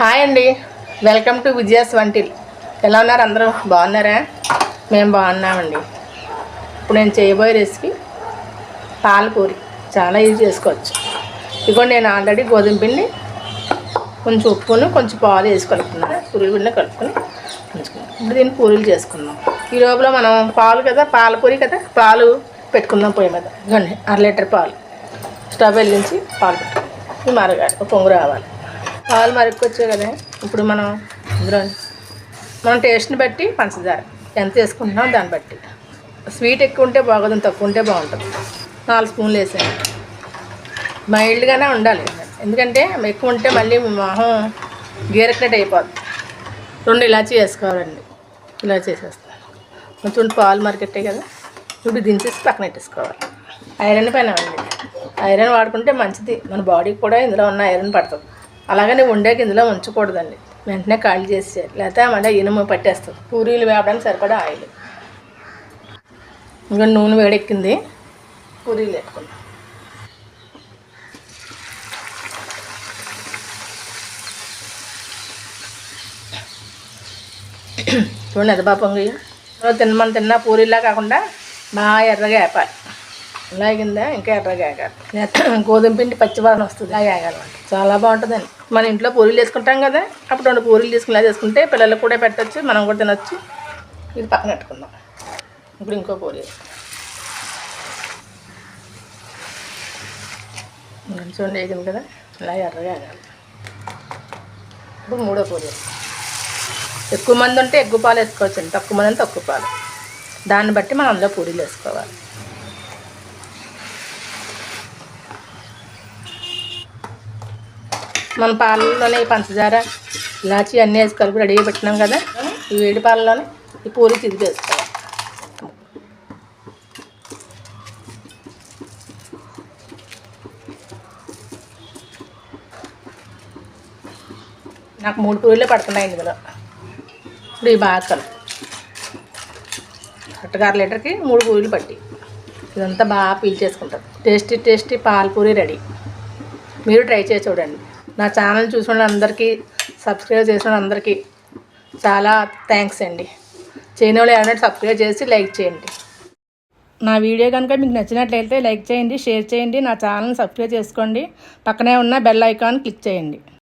Hi అండి. Welcome to Vijaya's until ఎలా ఉన్నారు అందరూ? బాగున్నారా? మేము బాగున్నామండి. ఇప్పుడు నేను చేయబోయే రెసిపీ పాలపూరి చాలా ఈజీ చేసుకోవచ్చు. ఇదిగో నేను ఆల్రెడీ గోధుమ పిండి కొంచెం ఉప్పును కొంచెం పాలు వేసి కలుపుకున్నాను పూరి పిండి కలుపుకొని ఉంచుకున్నాం ఇప్పుడు దీన్ని పూరీలు చేసుకుందాం. ఈ లోపల మనం పాలు కదా పాలపూరి కదా పాలు పెట్టుకుందాం పొయ్యి మీద. ఇదిగోండి అర లీటర్ పాలు. స్టవ్ వెలిగించి పాలు పెట్టుకుందాం. ఇది మరగాలి ఒక పొంగు రావాలి. పాలు మరుక్కొచ్చాయి కదా. ఇప్పుడు మనం ఇందులో మనం టేస్ట్ని బట్టి పంచదార. ఎంత వేసుకుంటున్నాం దాన్ని బట్టి. స్వీట్ ఎక్కువ ఉంటే బాగోదు తక్కువ ఉంటే బాగుంటుంది. నాలుగు స్పూన్లు వేసాను మైల్డ్గానే ఉండాలి. ఎందుకంటే ఎక్కువ ఉంటే మళ్ళీ మొహం గీరకనట్టు అయిపోద్ది. రెండు ఇలాచీ వేసుకోవాలండి. ఇలాచీ వేసేస్తాను. కొంచెం పాలు మార్కెట్టే కదా. ఇప్పుడు దించేసి పక్కన పెట్టేసుకోవాలి. ఐరన్ పైన అండి ఐరన్ వాడుకుంటే మంచిది. మన బాడీకి కూడా ఇందులో ఉన్న ఐరన్ పడుతుంది. అలాగని వండాక ఇందులో ఉంచకూడదండి. వెంటనే ఖాళీ చేసి లేకపోతే మళ్ళీ ఇనుము పట్టేస్తుంది. పూరీలు వేపడానికి సరిపడా ఆయిల్. ఇంకా నూనె వేడెక్కింది. పూరీలు పెట్టుకున్నాం చూడండి అది బాపంగా తినమని తిన్నా పూరీలా కాకుండా బాగా ఎర్రగా వేపాలి. ఇలా కింద ఇంకా ఎర్రగా వేగాలి గోధుమ పిండి పచ్చివాసన వస్తుంది. ఇలా వేగాలన్నమాట చాలా బాగుంటుందండి. మన ఇంట్లో పూరీలు చేసుకుంటాం కదా అప్పుడు రెండు పూరీలు తీసుకుని చేసుకుంటే పిల్లలకు కూడా పెట్టచ్చు మనం కూడా తినచ్చు. ఇది పక్కన పెట్టుకుందాం. ఇప్పుడు ఇంకో పూరి. చూడండి వేగింది కదా. ఇలా ఎర్రగా వేగాలి ఇప్పుడు మూడో పూరి. ఎక్కువ మంది ఉంటే ఎక్కువ పాలు వేసుకోవచ్చండి తక్కువ మంది అంటే తక్కువ పాలు. దాన్ని బట్టి మనం అందులో పూరీలు వేసుకోవాలి. మన పాలలోనే ఈ పంచదార ఇలాచి అన్నీ వేసి కలిపి రెడీ పెట్టినాం కదా. ఈ వేడి పాలలోనే ఈ పూరి చిదిపి వేసుకోవాలి. నాకు మూడు పూరీలే పడుతున్నాయి ఇందులో. ఇప్పుడు ఈ బాగా కలుపు లీటర్కి మూడు పూరీలు పట్టి ఇదంతా బాగా పీల్ చేసుకుంటాం. టేస్టీ టేస్టీ పాలపూరి రెడీ. మీరు ట్రై చేసి చూడండి. నా ఛానల్ చూసిన అందరికీ సబ్స్క్రైబ్ చేసిన అందరికీ చాలా థ్యాంక్స్ అండి. చేయని వాళ్ళు ఎవరైనా సబ్స్క్రైబ్ చేసి లైక్ చేయండి. నా వీడియో కనుక మీకు నచ్చినట్లయితే లైక్ చేయండి షేర్ చేయండి నా ఛానల్ని సబ్స్క్రైబ్ చేసుకోండి. పక్కనే ఉన్న బెల్ ఐకాన్ క్లిక్ చేయండి.